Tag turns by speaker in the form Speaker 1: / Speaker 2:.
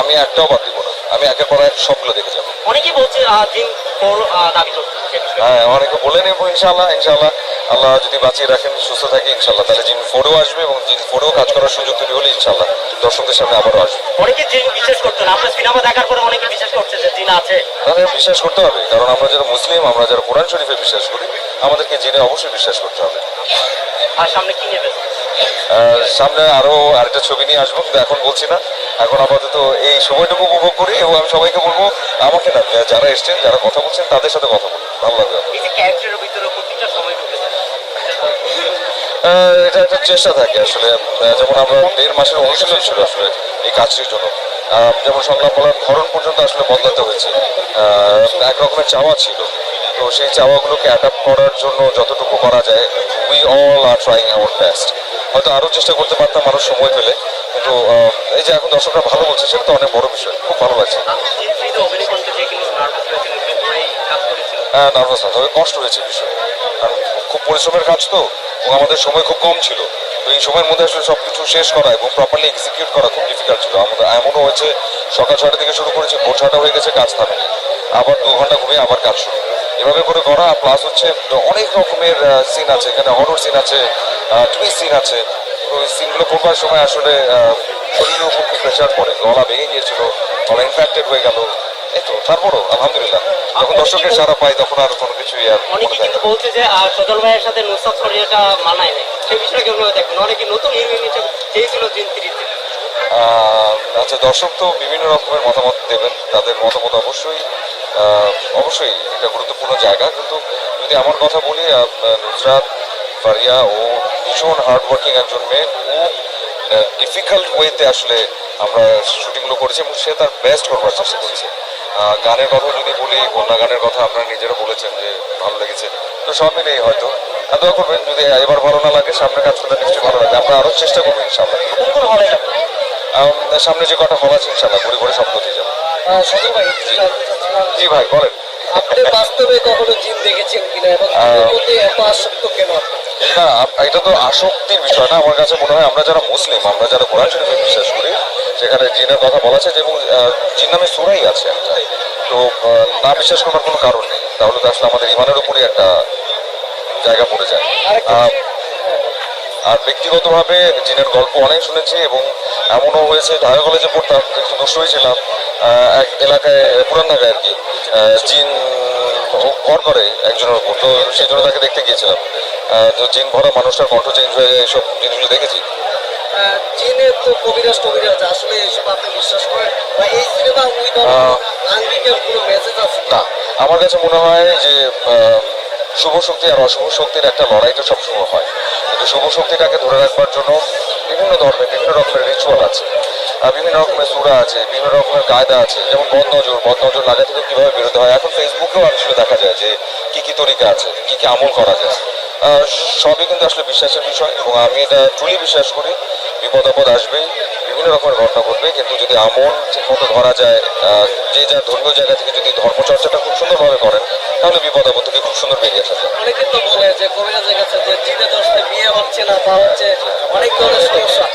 Speaker 1: আমি একটাও বাদ দিব না আমি একের পর এক সবগুলো দেখে যাব।
Speaker 2: অনেকেই বলছে জিন দাবি
Speaker 1: হ্যাঁ অনেকে বলে নেব ইনশাল্লাহ ইনশাল্লাহ আল্লাহ যদি বাঁচিয়ে রাখেন সুস্থ থাকি ইনশাল্লাহ তাহলে জিন ফোরেও আসবে এবং জিন ফোরেও কাজ করার সুযোগ তৈরি হলে ইনশাল্লাহ দর্শকদের সামনে আবারও আসবে।
Speaker 2: অনেকে জিন বিশ্বাস করছেন আমরা সিনেমা দেখার পরে অনেকে বিশ্বাস করছে যে জিন আছে।
Speaker 1: তাদের বিশ্বাস করতে হবে। কারণ আমরা যারা মুসলিম আমরা যারা কোরআন শরীফে বিশ্বাস করি আমাদেরকে জেনে অবশ্যই বিশ্বাস করতে হবে।
Speaker 2: আর সামনে কি নেবে?
Speaker 1: সামনে আরও আরেকটা ছবি নিয়ে আসব কিন্তু এখন বলছি না। এখন আপাতত এই সময়টুকু উপভোগ করি এবং আমি সবাইকে বলব আমাকে না যারা এসছেন যারা কথা বলছেন তাদের সাথে কথা বলুন। ভালো লাগবে এটা একটা চেষ্টা থাকে আসলে। যেমন আমরা দেড় মাসের অনুশীলন ছিল আসলে এই কাজটির জন্য। যেমন সংলাপ বলার ধরন পর্যন্ত আসলে বদলাতে হয়েছে। এক রকমের চাওয়া ছিল। তো সেই চাওয়াগুলোকে অ্যাডাপ্ট করার জন্য যতটুকু করা যায় we all are trying our best হয়তো আরও চেষ্টা করতে পারতাম আরও সময় পেলে। কিন্তু এই যে এখন দর্শকরা ভালো বলছে সেটা তো অনেক বড় বিষয়। খুব ভালো লাগছে। হ্যাঁ নার্ভাস না তবে কষ্ট হয়েছে বিষয়। কারণ খুব পরিশ্রমের কাজ তো এবং আমাদের সময় খুব কম ছিল। তো এই সময়ের মধ্যে আসলে সব কিছু শেষ করা এবং প্রপারলি এক্সিকিউট করা খুব ডিফিকাল্ট ছিল। আমাদের এমনও হয়েছে সকাল ছটা থেকে শুরু করেছি ভোর ছটা হয়ে গেছে কাজ থামেনি। আবার দু ঘণ্টা ঘুমিয়ে আবার কাজ শুরু এভাবে করে করা প্লাস হচ্ছে অনেক রকমের সিন আছে। এখানে হরর সিন আছে টুইস্ট সিন আছে। তো এই সিনগুলো করবার সময় আসলে শরীরের উপর খুব প্রেশার পড়ে। গলা ভেঙে গিয়েছিল গলা ইনফেক্টেড হয়ে গেল। এই তো তারপরও আলহামদুলিল্লাহ। যখন দর্শকের সারা পাই তখন আর কোনো কিছুই আর
Speaker 2: অনেকে কিন্তু বলছে যে সজল ভাইয়ের সাথে নুসরাত শরিয়াটা মানায় নাই। সেই বিষয়ে কেউ দেখুন অনেকে নতুন হিরোইন হিসেবে চেয়েছিল জিন
Speaker 1: আহ, আচ্ছা দর্শক তো বিভিন্ন রকমের মতামত দেবেন। তাদের মতামত অবশ্যই অবশ্যই একটা গুরুত্বপূর্ণ জায়গা। কিন্তু যদি আমার কথা বলি নুসরাত, ফারিয়া ও ভীষণ হার্ড ওয়ার্কিং একজন মেয়ে, ও ডিফিকাল্ট ওয়েতে আসলে আমরা শুটিংগুলো করেছি এবং সে তার বেস্ট করবার চেষ্টা করেছে। গানের কথা যদি বলি কন্যা গানের কথা আপনারা নিজেরা বলেছেন যে ভালো লেগেছে। তো সব মিলেই হয়তো। দোয়া করবেন, যদি এবার ভালো না লাগে সামনে কাজ করলে নিশ্চয়ই ভালো লাগে। আমরা আরও চেষ্টা করব ইনশাল্লাহ সামনে যে কটা হল আছে ইনশাল্লাহ ঘুরে ঘুরে সব করতে যাব। জি ভাই বলেন।
Speaker 3: আপনি বাস্তবে কখনো জিন দেখেছেন কিনা এবং
Speaker 1: আহ,
Speaker 3: জিনের প্রতি এত আসক্ত কেন
Speaker 1: না এটা তো আসক্তির বিষয় না আমার কাছে মনে হয় আমরা যারা মুসলিম আমরা যারা কোরআন শরীফে বিশ্বাস করি সেখানে জিনের কথা বলা আছে এবং জিন নামে সুরাই আছে একটা। তো না বিশ্বাস করার কোনো কারণ নেই। তাহলে তো আসলে আমাদের ইমানের উপরই একটা জায়গা পড়ে যায়। আর ব্যক্তিগতভাবে জিনের গল্প অনেক শুনেছি এবং এমনও হয়েছে ঢাকা কলেজে পড়তাম একটু দুষ্ট হয়েছিলাম এক এলাকায় পুরান ঢাকায় আর কি জিন ভর করে একজনের উপর। তো সেই জন্য তাকে দেখতে গিয়েছিলাম। তো জিন ভরা মানুষটার কণ্ঠ চেঞ্জ হয়ে যায় এইসব জিনিসগুলো দেখেছি।
Speaker 3: আহ, তো কবিরাজ টবিরাজ আসলে এসব আপনি বিশ্বাস করেন? বা এই সিনেমা ওই আঙ্গিকের কোনো মেসেজ আছে?
Speaker 1: না আমার কাছে মনে হয় যে শুভ শক্তি আর অশুভ শক্তির একটা লড়াইটা সবসময় হয়। কিন্তু শুভ শক্তিটাকে ধরে রাখবার জন্য বিভিন্ন ধরনের বিভিন্ন রকমের রিচুয়াল আছে। বিভিন্ন রকমের সুরা আছে, বিভিন্ন রকমের কায়দা আছে, যেমন বদ নজর বদ নজর লাগা থেকে কীভাবে বেরোতে হয়? এখন ফেসবুকেও আসলে দেখা যায় যে কি কি তরিকা আছে, কি কি আমল করা যায়। সবই কিন্তু আসলে বিশ্বাসের বিষয় এবং আমি এটা ট্রুলি বিশ্বাস করি, বিপদ আপদ আসবেই বিভিন্ন রকমের ঘটনা ঘটবে, কিন্তু যদি আমন ঠিক মতো ধরা যায় যে যার ধর্মীয় জায়গা থেকে যদি ধর্মচর্চাটা খুব সুন্দরভাবে করেন, তাহলে বিপদ আপদ থেকে খুব সুন্দর বেরিয়ে আসা যায়।
Speaker 3: অনেকে তো বলে যে কবিরাজের কাছে যে জিনে দশটা বিয়ে হচ্ছে না বা হচ্ছে অনেক ধরনের সমস্যা।